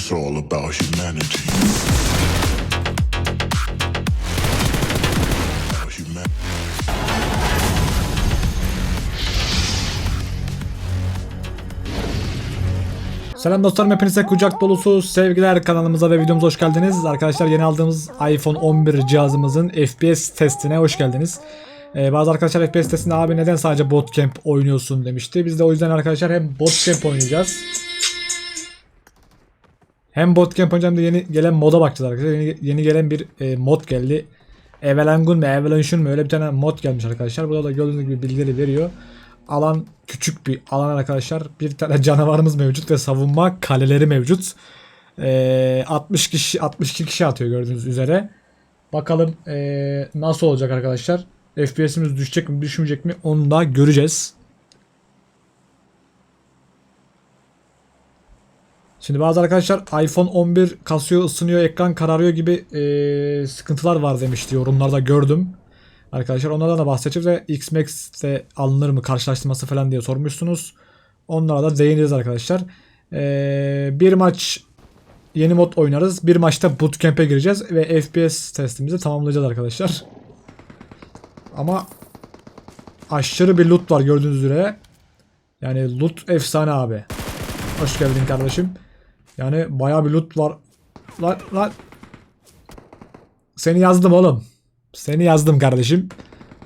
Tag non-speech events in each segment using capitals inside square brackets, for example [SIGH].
It's all about humanity. Selam dostlarım hepinize kucak dolusu sevgiler kanalımıza ve videomuza hoş geldiniz. Arkadaşlar yeni aldığımız iPhone 11 cihazımızın FPS testine hoş geldiniz. Ee, bazı arkadaşlar FPS testinde abi neden sadece Bootcamp oynuyorsun demişti. Biz de o yüzden arkadaşlar hem Bootcamp oynayacağız. Hem Bootcamp oynayacağım da yeni gelen moda bakacağız arkadaşlar. Yeni, yeni gelen bir e, mod geldi. Evelangun mu Evolution mu öyle bir tane mod gelmiş arkadaşlar. Burada da gördüğünüz gibi bilgileri veriyor. Alan küçük bir alan arkadaşlar. Bir tane [LAUGHS] canavarımız mevcut ve savunma kaleleri mevcut. Ee, 60 kişi 62 kişi atıyor gördüğünüz üzere. Bakalım ee, nasıl olacak arkadaşlar. FPS'imiz düşecek mi düşmeyecek mi onu da göreceğiz. Şimdi bazı arkadaşlar iPhone 11 kasıyor, ısınıyor, ekran kararıyor gibi ee, sıkıntılar var demişti yorumlarda gördüm. Arkadaşlar onlardan da bahsedeceğiz ve X-Max'te alınır mı karşılaştırması falan diye sormuşsunuz. Onlara da değineceğiz arkadaşlar. Ee, bir maç yeni mod oynarız. Bir maçta bootcamp'e gireceğiz ve FPS testimizi tamamlayacağız arkadaşlar. Ama aşırı bir loot var gördüğünüz üzere. Yani loot efsane abi. Hoş geldin kardeşim. Yani bayağı bir loot var. Lan lan. Seni yazdım oğlum. Seni yazdım kardeşim.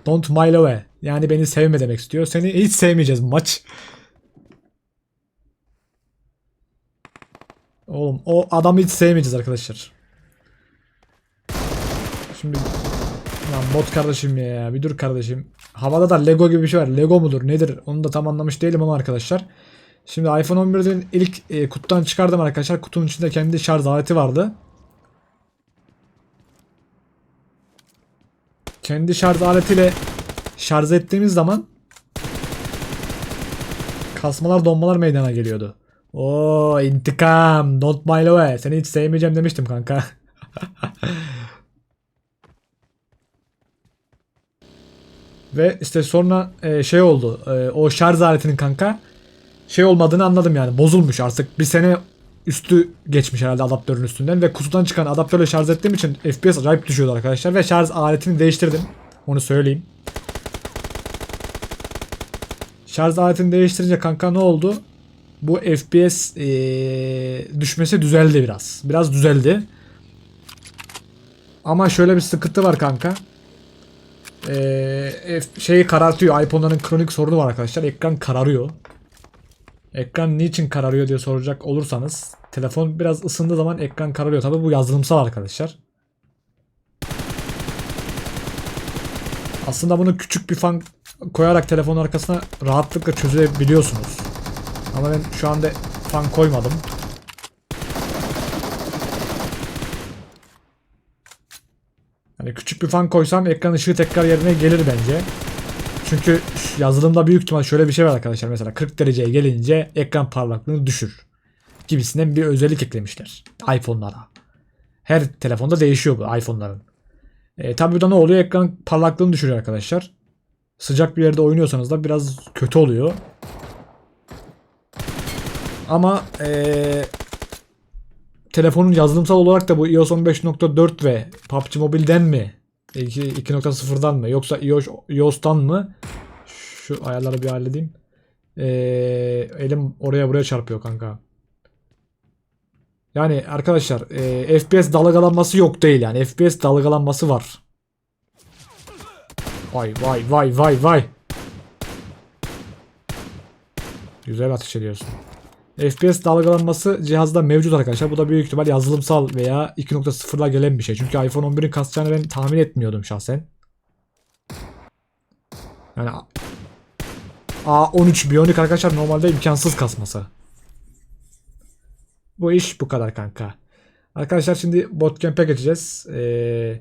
Don't mile away. Yani beni sevme demek istiyor. Seni hiç sevmeyeceğiz maç. Oğlum o adamı hiç sevmeyeceğiz arkadaşlar. Şimdi Lan bot kardeşim ya bir dur kardeşim. Havada da Lego gibi bir şey var. Lego mudur nedir onu da tam anlamış değilim ama arkadaşlar. Şimdi iPhone 11'in ilk e, kutudan çıkardım arkadaşlar. Kutunun içinde kendi şarj aleti vardı. kendi şarj aletiyle şarj ettiğimiz zaman kasmalar donmalar meydana geliyordu. Oo intikam. Don't mile away. Seni hiç sevmeyeceğim demiştim kanka. [LAUGHS] Ve işte sonra e, şey oldu. E, o şarj aletinin kanka şey olmadığını anladım yani. Bozulmuş artık. Bir sene üstü geçmiş herhalde adaptörün üstünden ve kutudan çıkan adaptörle şarj ettiğim için FPS acayip düşüyordu arkadaşlar ve şarj aletini değiştirdim. Onu söyleyeyim. Şarj aletini değiştirince kanka ne oldu? Bu FPS ee, düşmesi düzeldi biraz. Biraz düzeldi. Ama şöyle bir sıkıntı var kanka. F- şeyi karartıyor. iPhone'ların kronik sorunu var arkadaşlar. Ekran kararıyor. Ekran niçin kararıyor diye soracak olursanız telefon biraz ısındığı zaman ekran kararıyor. Tabi bu yazılımsal arkadaşlar. Aslında bunu küçük bir fan koyarak telefonun arkasına rahatlıkla çözebiliyorsunuz. Ama ben şu anda fan koymadım. Hani küçük bir fan koysam ekran ışığı tekrar yerine gelir bence. Çünkü yazılımda büyük ihtimal şöyle bir şey var arkadaşlar. Mesela 40 dereceye gelince ekran parlaklığını düşür. Gibisinden bir özellik eklemişler iPhone'lara. Her telefonda değişiyor bu iPhone'ların. E, tabii da ne oluyor? Ekran parlaklığını düşürüyor arkadaşlar. Sıcak bir yerde oynuyorsanız da biraz kötü oluyor. Ama e, telefonun yazılımsal olarak da bu iOS 15.4 ve PUBG Mobile'den mi 2.0'dan mı yoksa iOS, iOS'tan mı? Şu ayarları bir halledeyim. Ee, elim oraya buraya çarpıyor kanka. Yani arkadaşlar e, FPS dalgalanması yok değil yani. FPS dalgalanması var. Vay vay vay vay vay. Güzel ateş ediyorsun. FPS dalgalanması cihazda mevcut arkadaşlar. Bu da büyük ihtimal yazılımsal veya 2.0'la gelen bir şey. Çünkü iPhone 11'in kasacağını ben tahmin etmiyordum şahsen. Yani A13 Bionic arkadaşlar normalde imkansız kasması. Bu iş bu kadar kanka. Arkadaşlar şimdi Bootcamp'e geçeceğiz. Ee,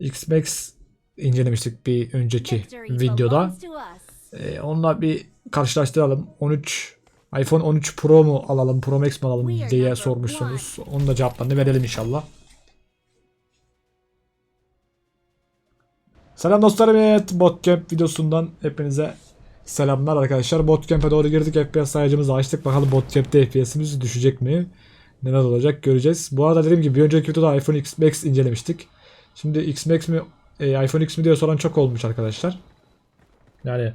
X-Max incelemiştik bir önceki videoda. Ee, onunla bir karşılaştıralım. 13 iPhone 13 Pro mu alalım, Pro Max mi alalım diye sormuşsunuz. Onun da cevaplarını verelim inşallah. Selam dostlarım evet Botcamp videosundan hepinize selamlar arkadaşlar. Botcamp'e doğru girdik FPS sayacımızı açtık. Bakalım Botcamp'te FPS'imiz düşecek mi? Neler olacak göreceğiz. Bu arada dediğim gibi bir önceki videoda iPhone X Max incelemiştik. Şimdi X Max mi e, iPhone X mi diye soran çok olmuş arkadaşlar. Yani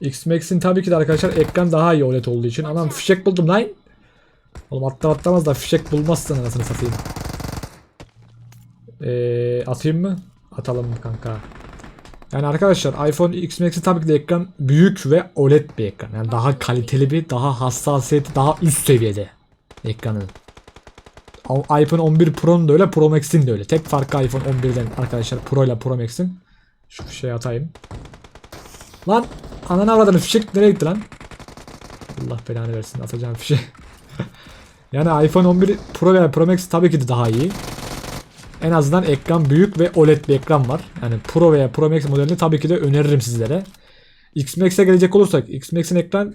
X Max'in tabii ki de arkadaşlar ekran daha iyi OLED olduğu için. Anam fişek buldum lan. Oğlum atlar atlamaz da fişek bulmazsın anasını satayım. Ee, atayım mı? Atalım kanka. Yani arkadaşlar iPhone X Max'in tabii ki de ekran büyük ve OLED bir ekran. Yani daha kaliteli bir, daha hassasiyeti daha üst seviyede ekranı. O- iPhone 11 Pro'nun da öyle, Pro Max'in de öyle. Tek farkı iPhone 11'den arkadaşlar Pro ile Pro Max'in. Şu fişeği atayım. Lan ananı avradını fişek nereye gitti lan? Allah belanı versin atacağım fişeği. [LAUGHS] yani iPhone 11 Pro veya Pro Max tabii ki de daha iyi. En azından ekran büyük ve OLED bir ekran var. Yani Pro veya Pro Max modelini tabii ki de öneririm sizlere. X Max'e gelecek olursak X Max'in ekran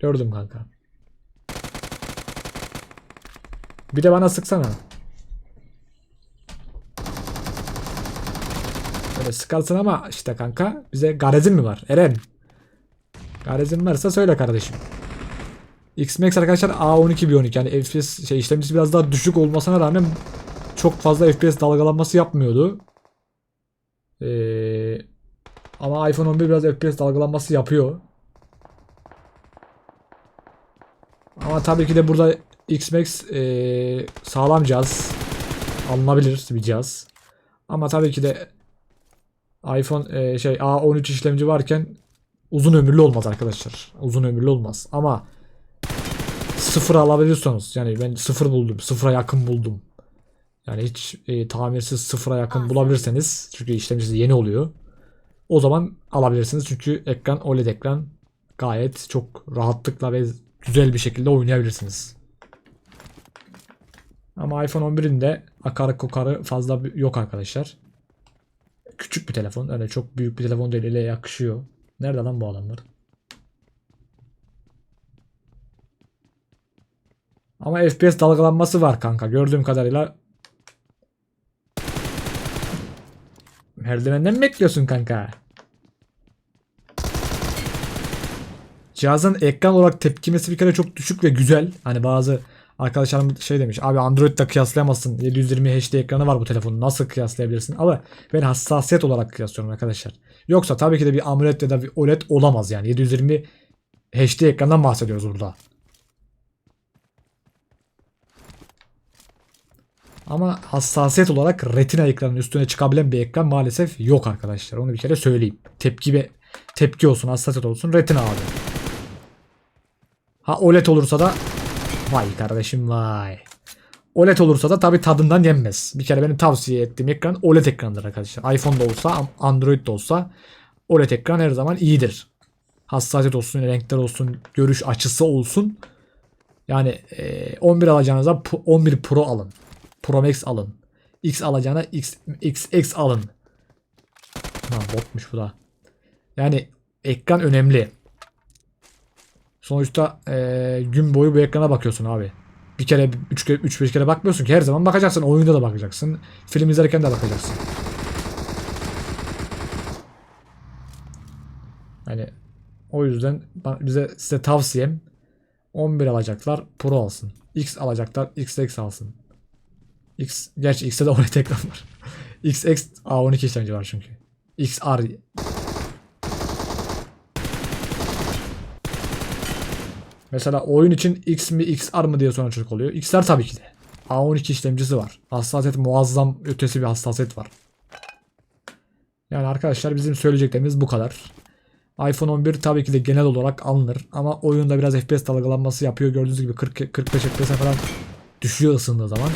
gördüm kanka. Bir de bana sıksana. Böyle sıkarsın ama işte kanka bize garezin mi var? Eren. Garezin varsa söyle kardeşim. X-Max arkadaşlar A12 Bionic yani FPS şey işlemcisi biraz daha düşük olmasına rağmen çok fazla FPS dalgalanması yapmıyordu. Ee, ama iPhone 11 biraz FPS dalgalanması yapıyor. Ama tabii ki de burada X-Max ee, sağlam cihaz. Alınabilir bir cihaz. Ama tabii ki de iPhone ee, şey A13 işlemci varken uzun ömürlü olmaz arkadaşlar. Uzun ömürlü olmaz. Ama sıfır alabiliyorsanız yani ben sıfır buldum. Sıfıra yakın buldum. Yani hiç e, tamirsiz sıfıra yakın bulabilirseniz çünkü işlemcisi yeni oluyor. O zaman alabilirsiniz çünkü ekran OLED ekran gayet çok rahatlıkla ve güzel bir şekilde oynayabilirsiniz. Ama iPhone 11'in de akarı kokarı fazla yok arkadaşlar. Küçük bir telefon. Öyle çok büyük bir telefon değil. Ele yakışıyor. Nerede lan bu adamlar? Ama FPS dalgalanması var kanka. Gördüğüm kadarıyla. Merdivenden mi bekliyorsun kanka? Cihazın ekran olarak tepkimesi bir kere çok düşük ve güzel. Hani bazı arkadaşlarım şey demiş. Abi Android'le kıyaslayamazsın. 720 HD ekranı var bu telefonun. Nasıl kıyaslayabilirsin? Ama ben hassasiyet olarak kıyaslıyorum arkadaşlar. Yoksa tabii ki de bir AMOLED ya da bir OLED olamaz yani. 720 HD ekrandan bahsediyoruz burada. Ama hassasiyet olarak retina ekranının üstüne çıkabilen bir ekran maalesef yok arkadaşlar. Onu bir kere söyleyeyim. Tepki ve tepki olsun, hassasiyet olsun retina abi. Ha OLED olursa da vay kardeşim vay. OLED olursa da tabi tadından yenmez. Bir kere benim tavsiye ettiğim ekran OLED ekrandır arkadaşlar. iPhone'da olsa, Android'de olsa OLED ekran her zaman iyidir. Hassasiyet olsun, renkler olsun, görüş açısı olsun. Yani e, 11 alacağınıza pu- 11 Pro alın. Pro Max alın. X alacağına X, XX alın. Ha botmuş bu da. Yani ekran önemli. Sonuçta eee, gün boyu bu ekrana bakıyorsun abi. Bir kere 3 kere 3 5 kere bakmıyorsun ki her zaman bakacaksın. Oyunda da bakacaksın. Film izlerken de bakacaksın. Hani o yüzden bize size tavsiyem 11 alacaklar Pro alsın. X alacaklar XX alsın. X gerçi X'te de [LAUGHS] OLED ekran var. XX A12 işlemci var çünkü. XR Mesela oyun için X mi XR mı diye soran çocuk oluyor. XR tabii ki de. A12 işlemcisi var. Hassasiyet muazzam ötesi bir hassasiyet var. Yani arkadaşlar bizim söyleyeceklerimiz bu kadar. iPhone 11 tabii ki de genel olarak alınır ama oyunda biraz FPS dalgalanması yapıyor. Gördüğünüz gibi 40 45 FPS'e falan düşüyor ısındığı zaman.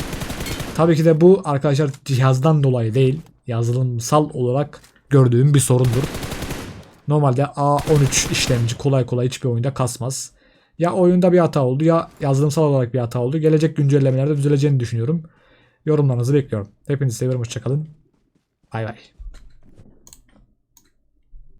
Tabii ki de bu arkadaşlar cihazdan dolayı değil, yazılımsal olarak gördüğüm bir sorundur. Normalde A13 işlemci kolay kolay hiçbir oyunda kasmaz. Ya oyunda bir hata oldu ya yazılımsal olarak bir hata oldu. Gelecek güncellemelerde düzeleceğini düşünüyorum. Yorumlarınızı bekliyorum. Hepinizi seviyorum. Hoşçakalın. Bay bay.